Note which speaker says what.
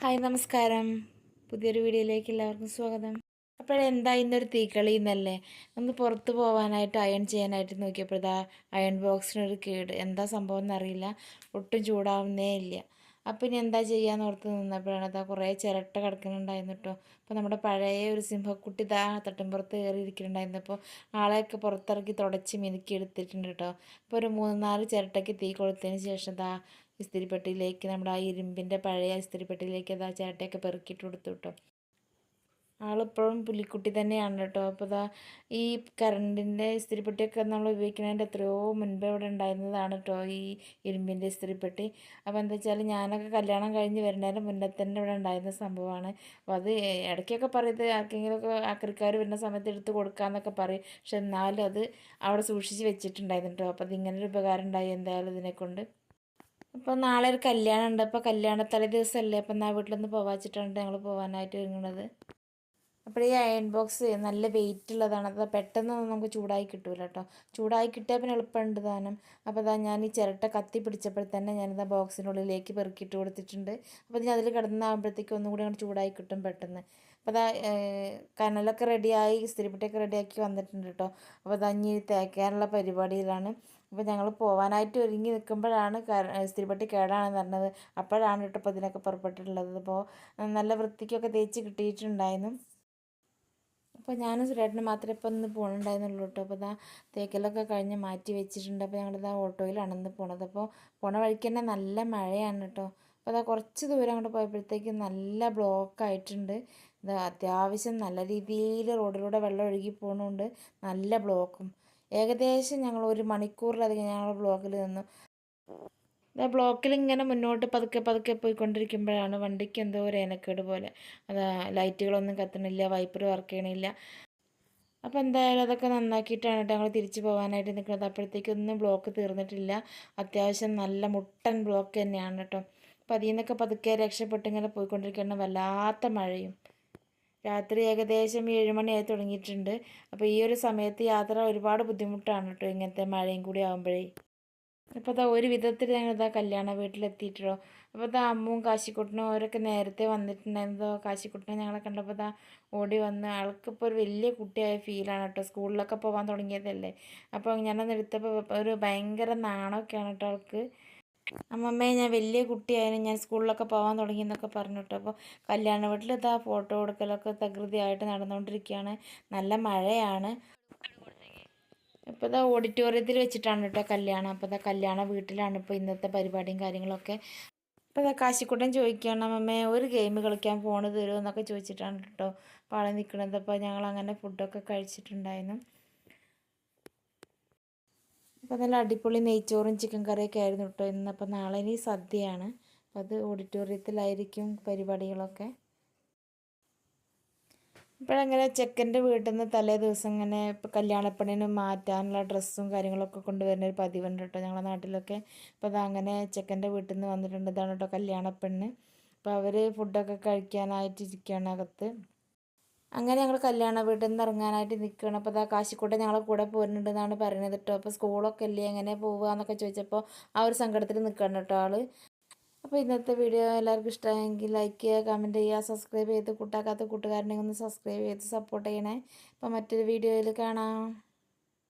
Speaker 1: Hi നമസ്കാരം. പുതിയൊരു വീഡിയോയിലേക്ക് എല്ലാവർക്കും സ്വാഗതം. അപ്പോഴെന്താ ഇന്നൊരു തീക്കളി എന്നല്ലേ ഒന്ന് പുറത്ത് പോകാനായിട്ട് അയൺ ചെയ്യാനായിട്ട് നോക്കിയപ്പോഴതാ അയൺ ബോക്സിനൊരു കേട്. എന്താ സംഭവം എന്നറിയില്ല. ഒട്ടും ചൂടാവുന്നേ ഇല്ല. അപ്പം ഇനി എന്താ ചെയ്യാന്ന് ഓർത്ത് നിന്നപ്പോഴാണ് അതാ കുറേ ചിരട്ട കിടക്കുന്നുണ്ടായിരുന്നു കേട്ടോ. അപ്പോൾ നമ്മുടെ പഴയ ഒരു സിംഹക്കുട്ടി ഇതാ തട്ടിൻപുറത്ത് കയറി ഇരിക്കുന്നുണ്ടായിരുന്നു. അപ്പോൾ ആളെയൊക്കെ പുറത്തിറക്കി തുടച്ച് മിനുക്കി എടുത്തിട്ടുണ്ട് കേട്ടോ. അപ്പോൾ ഒരു മൂന്ന് നാല് ചിരട്ടയ്ക്ക് തീ കൊളുത്തതിന് ശേഷം ഇതാ ഇസ്തിരിപ്പെട്ടിയിലേക്ക് നമ്മുടെ ആ ഇരുമ്പിന്റെ പഴയ ഇസ്തിരിപ്പെട്ടിയിലേക്ക് അതാ ചേട്ടയൊക്കെ പെറുക്കിയിട്ട് കൊടുത്തു കേട്ടോ ആളിപ്പോഴും പുലിക്കുട്ടി തന്നെയാണ് കേട്ടോ അപ്പോൾ ഇതാ ഈ കറണ്ടിന്റെ ഇസ്തിരിപ്പെട്ടിയൊക്കെ നമ്മൾ ഉപയോഗിക്കുന്നതിന്റെ എത്രയോ മുൻപേ ഇവിടെ ഉണ്ടായിരുന്നതാണ് കേട്ടോ ഈ ഇരുമ്പിന്റെ ഇസ്തിരിപ്പെട്ടി. അപ്പോൾ എന്താ വെച്ചാൽ ഞാനൊക്കെ കല്യാണം കഴിഞ്ഞ് വരുന്നതിന് മുന്നേ തന്നെ ഇവിടെ ഉണ്ടായിരുന്ന സംഭവമാണ്. അപ്പോൾ അത് ഇടയ്ക്കൊക്കെ പറയുന്നത് ആർക്കെങ്കിലുമൊക്കെ ആക്രിക്കാർ വരുന്ന സമയത്ത് എടുത്ത് കൊടുക്കാമെന്നൊക്കെ പറയും. പക്ഷെ എന്നാലും അത് അവിടെ സൂക്ഷിച്ച് വെച്ചിട്ടുണ്ടായിരുന്നു കേട്ടോ അപ്പോൾ അത് ഇങ്ങനെ ഒരു ഉപകാരം ഉണ്ടായി എന്തായാലും ഇതിനെക്കൊണ്ട്. അപ്പോൾ നാളെ ഒരു കല്യാണം ഉണ്ട്. അപ്പോൾ തലേ ദിവസമല്ലേ അപ്പം എന്നാൽ വീട്ടിലൊന്ന് പോവാച്ചിട്ടുണ്ട് ഞങ്ങൾ പോകാനായിട്ട് ഒരുങ്ങുന്നത് അപ്പോൾ ഈ അയൺ ബോക്സ് നല്ല വെയിറ്റ് ഉള്ളതാണ്. അത് പെട്ടെന്നൊന്നും നമുക്ക് ചൂടായി കിട്ടൂല കേട്ടോ ചൂടായി കിട്ടിയാൽ പിന്നെ എളുപ്പമുണ്ട് താനും അപ്പോൾ അതാ ഞാൻ ഈ ചിരട്ട കത്തി പിടിച്ചപ്പോൾ തന്നെ ഞാനിത് ബോക്സിനുള്ളിലേക്ക് പെറുക്കിയിട്ട് കൊടുത്തിട്ടുണ്ട്. അപ്പോൾ ഞാൻ അതിൽ കിടന്നാകുമ്പോഴത്തേക്കും ഒന്നും കൂടി അങ്ങോട്ട് ചൂടായി കിട്ടും പെട്ടെന്ന്. അപ്പോൾ അതാ കനലൊക്കെ റെഡിയായി ഇസ്തിരിപ്പെട്ടിയൊക്കെ റെഡിയാക്കി വന്നിട്ടുണ്ട് കേട്ടോ അപ്പോൾ അതാ ഇനി തേക്കാനുള്ള പരിപാടിയിലാണ്. അപ്പോൾ ഞങ്ങൾ പോകാനായിട്ട് ഒരുങ്ങി നിൽക്കുമ്പോഴാണ് ഇസ്തിരിപ്പെട്ടി കേടാണെന്ന് പറഞ്ഞത്. അപ്പോഴാണ് കേട്ടോ അപ്പോൾ ഇതിനൊക്കെ പുറപ്പെട്ടിട്ടുള്ളത് അപ്പോൾ നല്ല വൃത്തിക്കൊക്കെ തേച്ച് കിട്ടിയിട്ടുണ്ടായിരുന്നു. അപ്പോൾ ഞാനും സുരേട്ടന് മാത്രമേ ഇപ്പോൾ ഒന്ന് പോകണുണ്ടായിരുന്നുള്ളൂ കേട്ടോ. അപ്പോൾ ഇതാ തേക്കലൊക്കെ കഴിഞ്ഞ് മാറ്റി വെച്ചിട്ടുണ്ട്. അപ്പോൾ ഞങ്ങളിതാ ഓട്ടോയിലാണ് ഇന്ന് പോണത്. അപ്പോൾ പോണ വഴിക്ക് തന്നെ നല്ല മഴയാണ് കേട്ടോ. അപ്പോൾ അതാ കുറച്ച് ദൂരം അങ്ങോട്ട് പോയപ്പോഴത്തേക്ക് നല്ല ബ്ലോക്ക് ആയിട്ടുണ്ട്. അത്യാവശ്യം നല്ല രീതിയിൽ റോഡിലൂടെ വെള്ളം ഒഴുകി പോകുന്നതുകൊണ്ട് നല്ല ബ്ലോക്കും ഏകദേശം ഞങ്ങൾ ഒരു മണിക്കൂറിലധികം ഞങ്ങൾ ബ്ലോക്കിൽ നിന്നു. ബ്ലോക്കിൽ ഇങ്ങനെ മുന്നോട്ട് പതുക്കെ പതുക്കെ പോയിക്കൊണ്ടിരിക്കുമ്പോഴാണ് വണ്ടിക്ക് എന്തോ ഒരു ഏനക്കേട് പോലെ. അത് ലൈറ്റുകളൊന്നും കത്തണില്ല വൈപ്പർ വർക്ക് ചെയ്യണില്ല. അപ്പോൾ എന്തായാലും അതൊക്കെ നന്നാക്കിയിട്ടാണ് ഞങ്ങൾ തിരിച്ചു പോകാനായിട്ട് നിൽക്കുന്നത് അപ്പോഴത്തേക്കൊന്നും ബ്ലോക്ക് തീർന്നിട്ടില്ല. അത്യാവശ്യം നല്ല മുട്ടൻ ബ്ലോക്ക് തന്നെയാണ് കേട്ടോ അപ്പോൾ അതിൽ നിന്നൊക്കെ പതുക്കെ രക്ഷപ്പെട്ട് ഇങ്ങനെ പോയിക്കൊണ്ടിരിക്കുന്ന വല്ലാത്ത മഴയും. രാത്രി ഏകദേശം ഏഴുമണിയായി തുടങ്ങിയിട്ടുണ്ട്. അപ്പോൾ ഈ ഒരു സമയത്ത് യാത്ര ഒരുപാട് ബുദ്ധിമുട്ടാണ് കേട്ടോ ഇങ്ങനത്തെ മഴയും കൂടി ആകുമ്പോഴേ അപ്പോൾ അതാ ഒരു വിധത്തിൽ ഞങ്ങൾ ഇതാ കല്യാണ വീട്ടിലെത്തിയിട്ടോ. അപ്പോൾ അതാ അമ്മും കാശിക്കുട്ടനും അവരൊക്കെ നേരത്തെ വന്നിട്ടുണ്ടായിരുന്നതോ? കാശിക്കുട്ടനെ ഞങ്ങളെ കണ്ടപ്പോൾ ഇതാ ഓടി വന്ന് ആൾക്കിപ്പോൾ ഒരു വലിയ കുട്ടിയായ ഫീലാണ് കേട്ടോ സ്കൂളിലൊക്കെ പോകാൻ തുടങ്ങിയതല്ലേ. അപ്പോൾ ഞാനൊന്ന് എടുത്തപ്പോൾ ഒരു ഭയങ്കര നാണമൊക്കെയാണ് കേട്ടോ ആൾക്ക്. അമ്മമ്മയെ ഞാൻ വലിയ കുട്ടിയായാലും ഞാൻ സ്കൂളിലൊക്കെ പോകാൻ തുടങ്ങി എന്നൊക്കെ പറഞ്ഞിട്ട്. അപ്പോൾ കല്യാണ വീട്ടിൽ ഇതാ ഫോട്ടോ കൊടുക്കലൊക്കെ തകൃതിയായിട്ട് നടന്നുകൊണ്ടിരിക്കുകയാണ് നല്ല മഴയാണ്. ഇപ്പോൾ ഇതാ ഓഡിറ്റോറിയത്തിൽ വെച്ചിട്ടാണ് കേട്ടോ കല്യാണം. അപ്പോൾ ഇതാ കല്യാണ വീട്ടിലാണ് ഇപ്പോൾ ഇന്നത്തെ പരിപാടിയും കാര്യങ്ങളൊക്കെ. അപ്പോൾ ഇതാ കാശിക്കുട്ടൻ ചോദിക്കുകയാണ് അമ്മമ്മേ ഒരു ഗെയിം കളിക്കാൻ ഫോൺ തരുമോ? എന്നൊക്കെ ചോദിച്ചിട്ടാണ് കേട്ടോ. പാളി നിൽക്കുന്നത്. അപ്പോൾ ഞങ്ങൾ അങ്ങനെ ഫുഡൊക്കെ കഴിച്ചിട്ടുണ്ടായിരുന്നു. അപ്പോൾ നല്ല അടിപൊളി നെയ്ച്ചോറും ചിക്കൻ കറിയൊക്കെ ആയിരുന്നു കേട്ടോ ഇന്ന്. അപ്പോൾ നാളെ ഇനി സദ്യയാണ്. അപ്പോൾ അത് ഓഡിറ്റോറിയത്തിലായിരിക്കും പരിപാടികളൊക്കെ. ഇപ്പോഴങ്ങനെ ചെക്കന്റെ വീട്ടിൽ നിന്ന് തലേ ദിവസം ഇങ്ങനെ ഇപ്പോൾ കല്യാണപ്പണിന് മാറ്റാനുള്ള ഡ്രസ്സും കാര്യങ്ങളൊക്കെ കൊണ്ടുവരുന്ന ഒരു പതിവുണ്ട് കേട്ടോ ഞങ്ങളുടെ നാട്ടിലൊക്കെ. അപ്പോൾ അതങ്ങനെ ചെക്കന്റെ വീട്ടിൽ നിന്ന് വന്നിട്ടുണ്ട്. ഇതാണ് കേട്ടോ കല്യാണപ്പെണ്ണ്. അപ്പോൾ അവർ ഫുഡൊക്കെ കഴിക്കാനായിട്ടിരിക്കുകയാണ് അകത്ത്. അങ്ങനെ ഞങ്ങൾ കല്യാണ വീട്ടിൽ നിന്ന് ഇറങ്ങാനായിട്ട് നിൽക്കുകയാണ് അപ്പോൾ അതാ കാശിക്കോട്ടെ ഞങ്ങളെ കൂടെ പോരുന്നുണ്ടെന്നാണ് പറയുന്നത് കേട്ടോ. അപ്പോൾ സ്കൂളൊക്കെ അല്ലേ എങ്ങനെ പോവുക എന്നൊക്കെ ചോദിച്ചപ്പോൾ ആ ഒരു സങ്കടത്തിൽ നിൽക്കണം കേട്ടോ ആൾ അപ്പോൾ ഇന്നത്തെ വീഡിയോ എല്ലാവർക്കും ഇഷ്ടമായെങ്കിൽ ലൈക്ക് ചെയ്യുക കമന്റ് ചെയ്യുക സബ്സ്ക്രൈബ് ചെയ്ത് കൂട്ടാക്കാത്ത കൂട്ടുകാരനെ ഒന്ന് സബ്സ്ക്രൈബ് ചെയ്ത് സപ്പോർട്ട് ചെയ്യണേ. അപ്പോൾ മറ്റൊരു വീഡിയോയിൽ കാണാം.